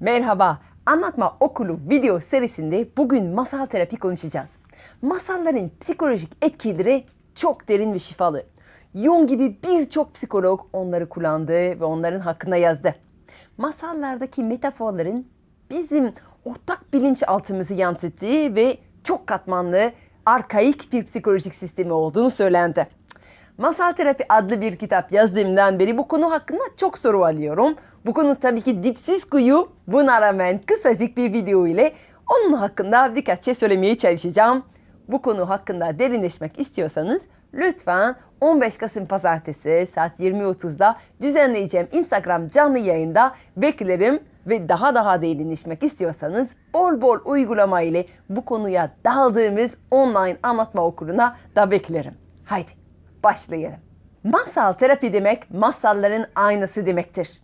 Merhaba, Anlatma Okulu video serisinde bugün masal terapi konuşacağız. Masalların psikolojik etkileri çok derin ve şifalı. Jung gibi birçok psikolog onları kullandı ve onların hakkında yazdı. Masallardaki metaforların bizim ortak bilinçaltımızı yansıttığı ve çok katmanlı, arkaik bir psikolojik sistemi olduğunu söylendi. Masal Terapi adlı bir kitap yazdığımdan beri bu konu hakkında çok soru alıyorum. Bu konu tabii ki dipsiz kuyu. Buna rağmen kısacık bir video ile onun hakkında birkaç şey söylemeye çalışacağım. Bu konu hakkında derinleşmek istiyorsanız lütfen 15 Kasım Pazartesi saat 20.30'da düzenleyeceğim Instagram canlı yayında beklerim ve daha daha derinleşmek istiyorsanız bol bol uygulama ile bu konuya daldığımız online anlatma okuluna da beklerim. Haydi başlayalım. Masal terapi demek masalların aynası demektir.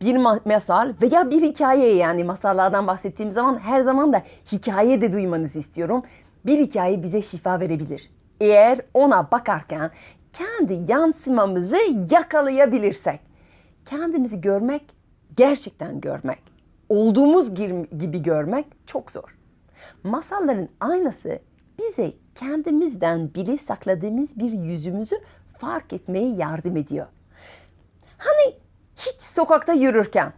Bir ma- masal veya bir hikaye yani masallardan bahsettiğim zaman her zaman da hikaye de duymanızı istiyorum. Bir hikaye bize şifa verebilir. Eğer ona bakarken kendi yansımamızı yakalayabilirsek. Kendimizi görmek, gerçekten görmek, olduğumuz gibi görmek çok zor. Masalların aynası bize kendimizden bile sakladığımız bir yüzümüzü fark etmeye yardım ediyor. Hani hiç sokakta yürürken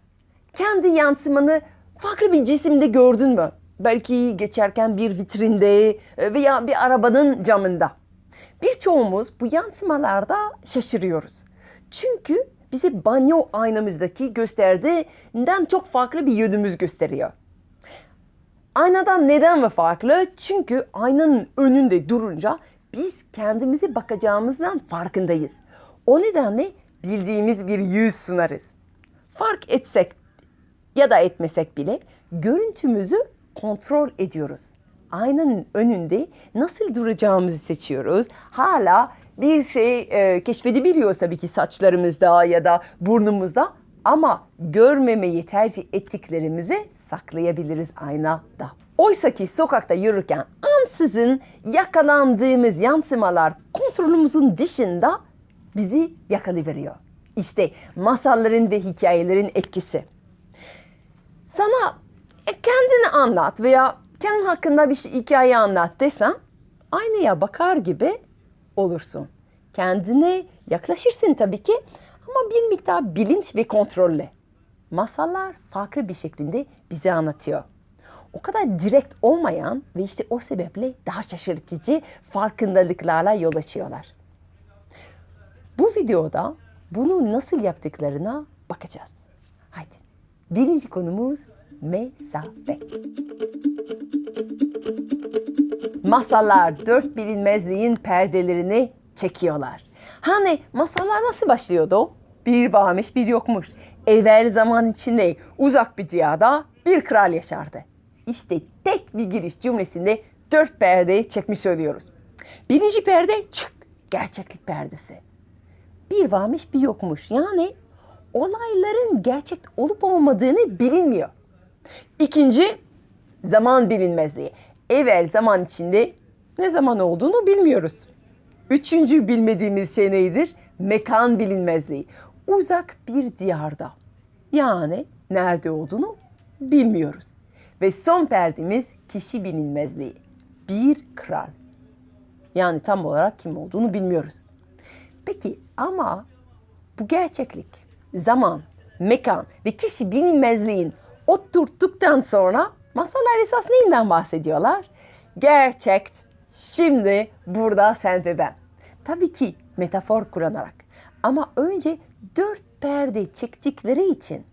kendi yansımanı farklı bir cisimde gördün mü? Belki geçerken bir vitrinde veya bir arabanın camında. Birçoğumuz bu yansımalarda şaşırıyoruz. Çünkü bize banyo aynamızdaki gösterdiğinden çok farklı bir yönümüz gösteriyor. Aynadan neden mi farklı? Çünkü aynanın önünde durunca biz kendimize bakacağımızdan farkındayız. O nedenle bildiğimiz bir yüz sunarız. Fark etsek ya da etmesek bile görüntümüzü kontrol ediyoruz. Aynanın önünde nasıl duracağımızı seçiyoruz. Hala bir şey e, keşfedebiliyoruz tabii ki saçlarımızda ya da burnumuzda ama görmemeyi tercih ettiklerimizi saklayabiliriz aynada. Oysa ki sokakta yürürken ansızın yakalandığımız yansımalar kontrolümüzün dışında bizi yakalayıveriyor. İşte masalların ve hikayelerin etkisi. Sana e, kendini anlat veya kendin hakkında bir şey, hikaye anlat desem aynaya bakar gibi olursun. Kendine yaklaşırsın tabii ki ama bir miktar bilinç ve kontrolle. Masallar farklı bir şeklinde bize anlatıyor. O kadar direkt olmayan ve işte o sebeple daha şaşırtıcı farkındalıklarla yol açıyorlar. Bu videoda bunu nasıl yaptıklarına bakacağız. Haydi. Birinci konumuz mesafe. Masallar dört bilinmezliğin perdelerini çekiyorlar. Hani masallar nasıl başlıyordu? Bir varmış bir yokmuş. Evvel zaman içinde uzak bir diyarda bir kral yaşardı. İşte tek bir giriş cümlesinde dört perdeyi çekmiş oluyoruz. Birinci perde çık gerçeklik perdesi. Bir varmış bir yokmuş. Yani olayların gerçek olup olmadığını bilinmiyor. İkinci zaman bilinmezliği. Evvel zaman içinde ne zaman olduğunu bilmiyoruz. Üçüncü bilmediğimiz şey nedir? Mekan bilinmezliği. Uzak bir diyarda. Yani nerede olduğunu bilmiyoruz. Ve son perdemiz kişi bilinmezliği. Bir kral. Yani tam olarak kim olduğunu bilmiyoruz. Peki ama bu gerçeklik, zaman, mekan ve kişi bilinmezliğin oturttuktan sonra masallar esas neyinden bahsediyorlar? Gerçek, şimdi, burada sen ve ben. Tabii ki metafor kullanarak. Ama önce dört perde çektikleri için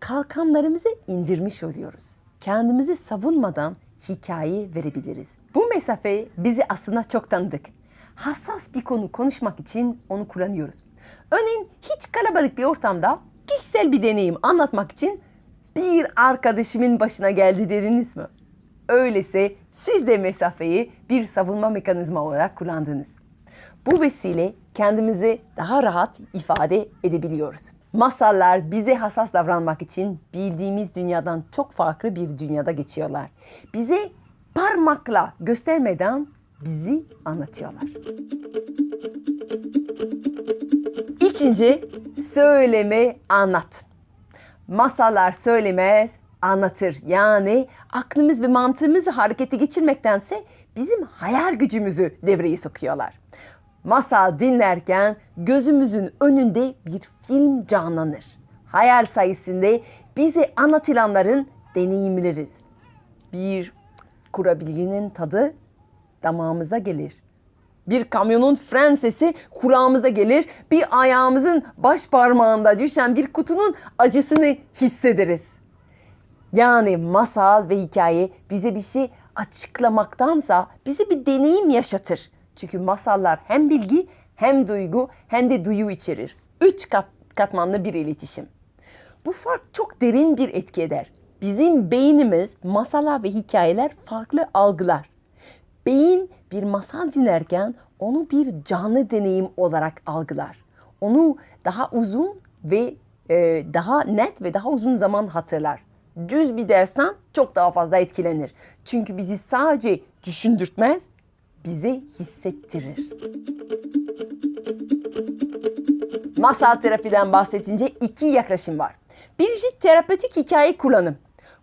kalkanlarımızı indirmiş oluyoruz. Kendimizi savunmadan hikaye verebiliriz. Bu mesafe bizi aslında çok tanıdık. Hassas bir konu konuşmak için onu kullanıyoruz. Örneğin hiç kalabalık bir ortamda kişisel bir deneyim anlatmak için bir arkadaşımın başına geldi dediniz mi? Öyleyse siz de mesafeyi bir savunma mekanizma olarak kullandınız. Bu vesile kendimizi daha rahat ifade edebiliyoruz. Masallar bize hassas davranmak için bildiğimiz dünyadan çok farklı bir dünyada geçiyorlar. Bize parmakla göstermeden bizi anlatıyorlar. İkinci, söyleme anlat. Masallar söylemez, anlatır. Yani aklımız ve mantığımızı harekete geçirmektense bizim hayal gücümüzü devreye sokuyorlar. Masal dinlerken gözümüzün önünde bir film canlanır. Hayal sayesinde bize anlatılanların deneyimleriz. Bir kurabilyenin tadı damağımıza gelir. Bir kamyonun fren sesi kulağımıza gelir. Bir ayağımızın baş parmağında düşen bir kutunun acısını hissederiz. Yani masal ve hikaye bize bir şey açıklamaktansa bize bir deneyim yaşatır. Çünkü masallar hem bilgi hem duygu hem de duyu içerir. Üç kat, katmanlı bir iletişim. Bu fark çok derin bir etki eder. Bizim beynimiz masallar ve hikayeler farklı algılar. Beyin bir masal dinlerken onu bir canlı deneyim olarak algılar. Onu daha uzun ve e, daha net ve daha uzun zaman hatırlar. Düz bir dersten çok daha fazla etkilenir. Çünkü bizi sadece düşündürtmez, bize hissettirir. Masal terapiden bahsedince iki yaklaşım var. Birincisi terapötik hikaye kullanım.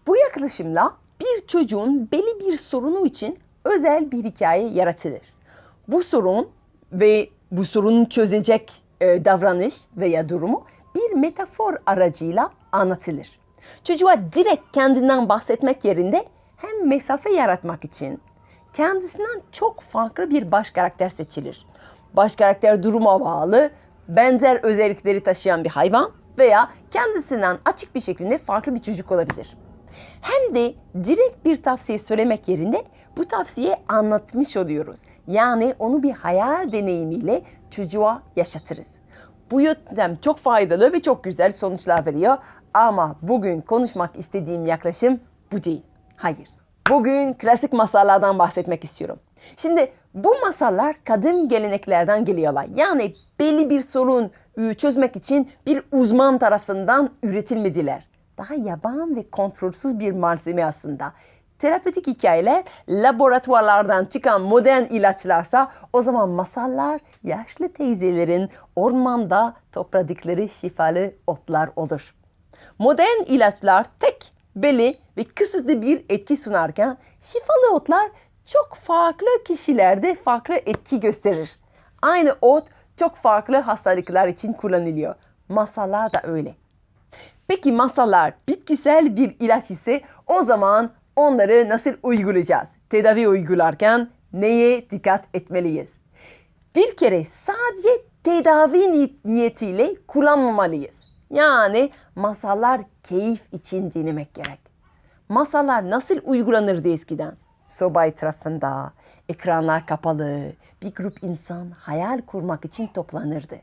Bu yaklaşımla bir çocuğun belli bir sorunu için özel bir hikaye yaratılır. Bu sorun ve bu sorunu çözecek e, davranış veya durumu bir metafor aracıyla anlatılır. Çocuğa direkt kendinden bahsetmek yerinde hem mesafe yaratmak için kendisinden çok farklı bir baş karakter seçilir. Baş karakter duruma bağlı, benzer özellikleri taşıyan bir hayvan veya kendisinden açık bir şekilde farklı bir çocuk olabilir. Hem de direkt bir tavsiye söylemek yerine bu tavsiyeyi anlatmış oluyoruz. Yani onu bir hayal deneyimiyle çocuğa yaşatırız. Bu yöntem çok faydalı ve çok güzel sonuçlar veriyor. Ama bugün konuşmak istediğim yaklaşım bu değil. Hayır. Bugün klasik masallardan bahsetmek istiyorum. Şimdi bu masallar kadim geleneklerden geliyorlar. Yani belli bir sorun ıı, çözmek için bir uzman tarafından üretilmediler. Daha yaban ve kontrolsüz bir malzeme aslında. Terapötik hikayeler laboratuvarlardan çıkan modern ilaçlarsa o zaman masallar yaşlı teyzelerin ormanda topladıkları şifalı otlar olur. Modern ilaçlar tek, belli ve kısıtlı bir etki sunarken şifalı otlar çok farklı kişilerde farklı etki gösterir. Aynı ot çok farklı hastalıklar için kullanılıyor. Masallar da öyle. Peki masallar bitkisel bir ilaç ise o zaman onları nasıl uygulayacağız? Tedavi uygularken neye dikkat etmeliyiz? Bir kere sadece tedavi ni- niyetiyle kullanmamalıyız. Yani masallar keyif için dinlemek gerek. Masallar nasıl uygulanırdı eskiden? Soba etrafında, ekranlar kapalı, bir grup insan hayal kurmak için toplanırdı.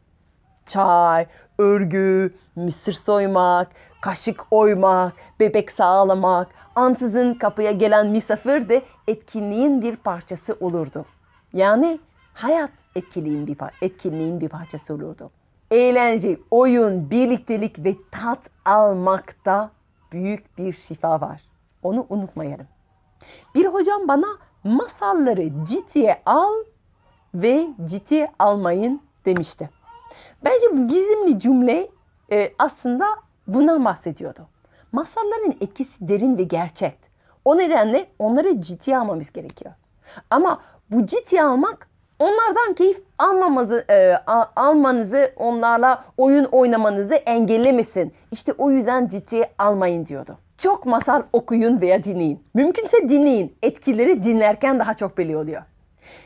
Çay, örgü, mısır soymak, kaşık oymak, bebek sağlamak, ansızın kapıya gelen misafir de etkinliğin bir parçası olurdu. Yani hayat etkinliğin bir, etkinliğin bir parçası olurdu. Eğlence, oyun, birliktelik ve tat almakta büyük bir şifa var. Onu unutmayalım. Bir hocam bana masalları ciddiye al ve ciddiye almayın demişti. Bence bu gizemli cümle e, aslında bundan bahsediyordu. Masalların etkisi derin ve gerçek. O nedenle onları ciddiye almamız gerekiyor. Ama bu ciddiye almak onlardan keyif almamanızı, e, almanızı, onlarla oyun oynamanızı engellemesin. İşte o yüzden ciddiye almayın diyordu. Çok masal okuyun veya dinleyin. Mümkünse dinleyin. Etkileri dinlerken daha çok belli oluyor.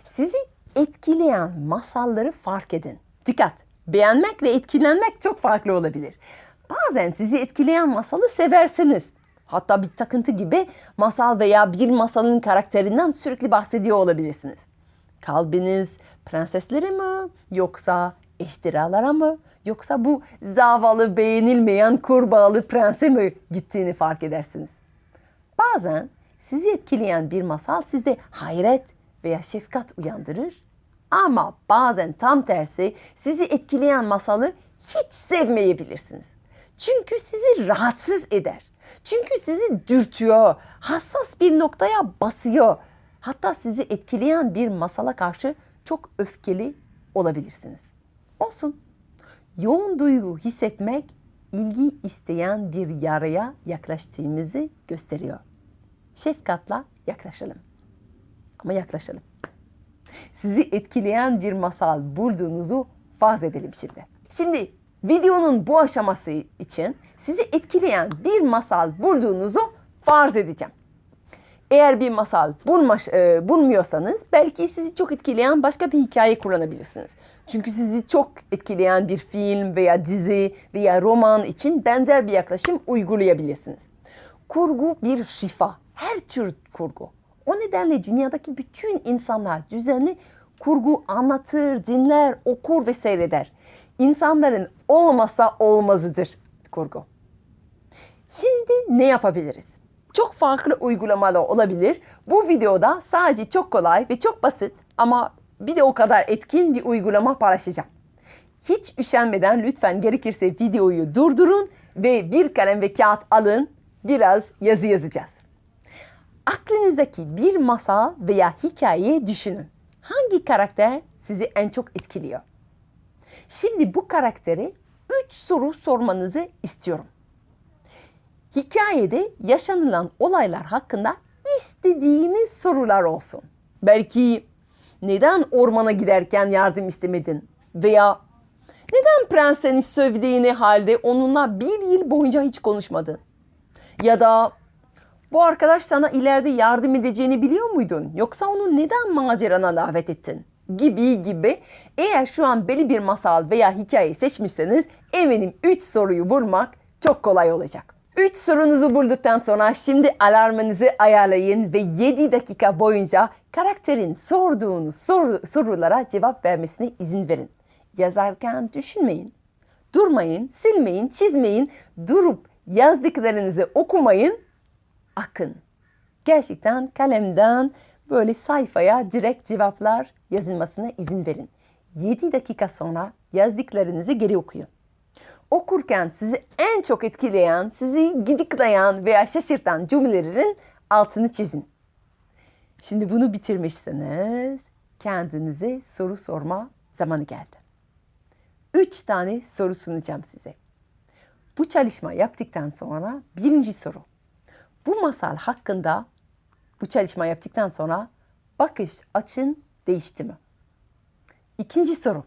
Sizi etkileyen masalları fark edin. Dikkat! Beğenmek ve etkilenmek çok farklı olabilir. Bazen sizi etkileyen masalı seversiniz. Hatta bir takıntı gibi masal veya bir masalın karakterinden sürekli bahsediyor olabilirsiniz. Kalbiniz prenseslere mi yoksa eştiralara mı yoksa bu zavallı beğenilmeyen kurbağalı prense mi gittiğini fark edersiniz. Bazen sizi etkileyen bir masal sizde hayret veya şefkat uyandırır. Ama bazen tam tersi sizi etkileyen masalı hiç sevmeyebilirsiniz. Çünkü sizi rahatsız eder. Çünkü sizi dürtüyor, hassas bir noktaya basıyor. Hatta sizi etkileyen bir masala karşı çok öfkeli olabilirsiniz. Olsun. Yoğun duygu hissetmek ilgi isteyen bir yaraya yaklaştığımızı gösteriyor. Şefkatla yaklaşalım. Ama yaklaşalım. Sizi etkileyen bir masal bulduğunuzu farz edelim şimdi. Şimdi videonun bu aşaması için sizi etkileyen bir masal bulduğunuzu farz edeceğim. Eğer bir masal bulmaş, e, bulmuyorsanız belki sizi çok etkileyen başka bir hikaye kullanabilirsiniz. Çünkü sizi çok etkileyen bir film veya dizi veya roman için benzer bir yaklaşım uygulayabilirsiniz. Kurgu bir şifa. Her tür kurgu. O nedenle dünyadaki bütün insanlar düzenli kurgu anlatır, dinler, okur ve seyreder. İnsanların olmasa olmazıdır kurgu. Şimdi ne yapabiliriz? Çok farklı uygulamalar olabilir. Bu videoda sadece çok kolay ve çok basit ama bir de o kadar etkin bir uygulama paylaşacağım. Hiç üşenmeden lütfen gerekirse videoyu durdurun ve bir kalem ve kağıt alın. Biraz yazı yazacağız. Aklınızdaki bir masal veya hikaye düşünün. Hangi karakter sizi en çok etkiliyor? Şimdi bu karaktere 3 soru sormanızı istiyorum. Hikayede yaşanılan olaylar hakkında istediğiniz sorular olsun. Belki neden ormana giderken yardım istemedin? Veya neden prenseni sövdüğüne halde onunla bir yıl boyunca hiç konuşmadın? Ya da bu arkadaş sana ileride yardım edeceğini biliyor muydun? Yoksa onu neden macerana davet ettin? Gibi gibi. Eğer şu an belli bir masal veya hikaye seçmişseniz eminim 3 soruyu bulmak çok kolay olacak. 3 sorunuzu bulduktan sonra şimdi alarmınızı ayarlayın ve 7 dakika boyunca karakterin sorduğunuz soru, sorulara cevap vermesine izin verin. Yazarken düşünmeyin. Durmayın, silmeyin, çizmeyin, durup yazdıklarınızı okumayın, akın. Gerçekten kalemden böyle sayfaya direkt cevaplar yazılmasına izin verin. 7 dakika sonra yazdıklarınızı geri okuyun. Okurken sizi en çok etkileyen, sizi gidikleyen veya şaşırtan cümlelerin altını çizin. Şimdi bunu bitirmişseniz kendinize soru sorma zamanı geldi. Üç tane soru sunacağım size. Bu çalışma yaptıktan sonra birinci soru. Bu masal hakkında bu çalışma yaptıktan sonra bakış açın değişti mi? İkinci soru.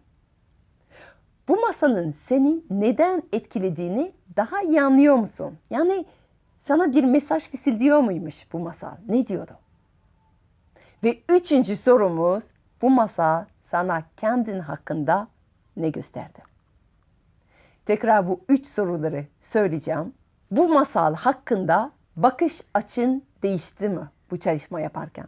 Bu masalın seni neden etkilediğini daha iyi anlıyor musun? Yani sana bir mesaj fısıldıyor muymuş bu masal? Ne diyordu? Ve üçüncü sorumuz bu masal sana kendin hakkında ne gösterdi? Tekrar bu üç soruları söyleyeceğim. Bu masal hakkında bakış açın değişti mi bu çalışma yaparken?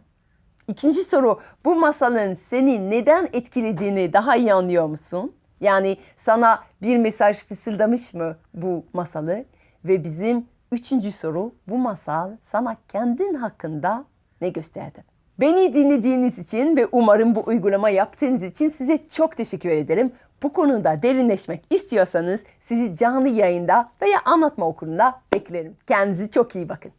İkinci soru, bu masalın seni neden etkilediğini daha iyi anlıyor musun? Yani sana bir mesaj fısıldamış mı bu masalı? Ve bizim üçüncü soru, bu masal sana kendin hakkında ne gösterdi? Beni dinlediğiniz için ve umarım bu uygulama yaptığınız için size çok teşekkür ederim. Bu konuda derinleşmek istiyorsanız sizi canlı yayında veya anlatma okulunda beklerim. Kendinize çok iyi bakın.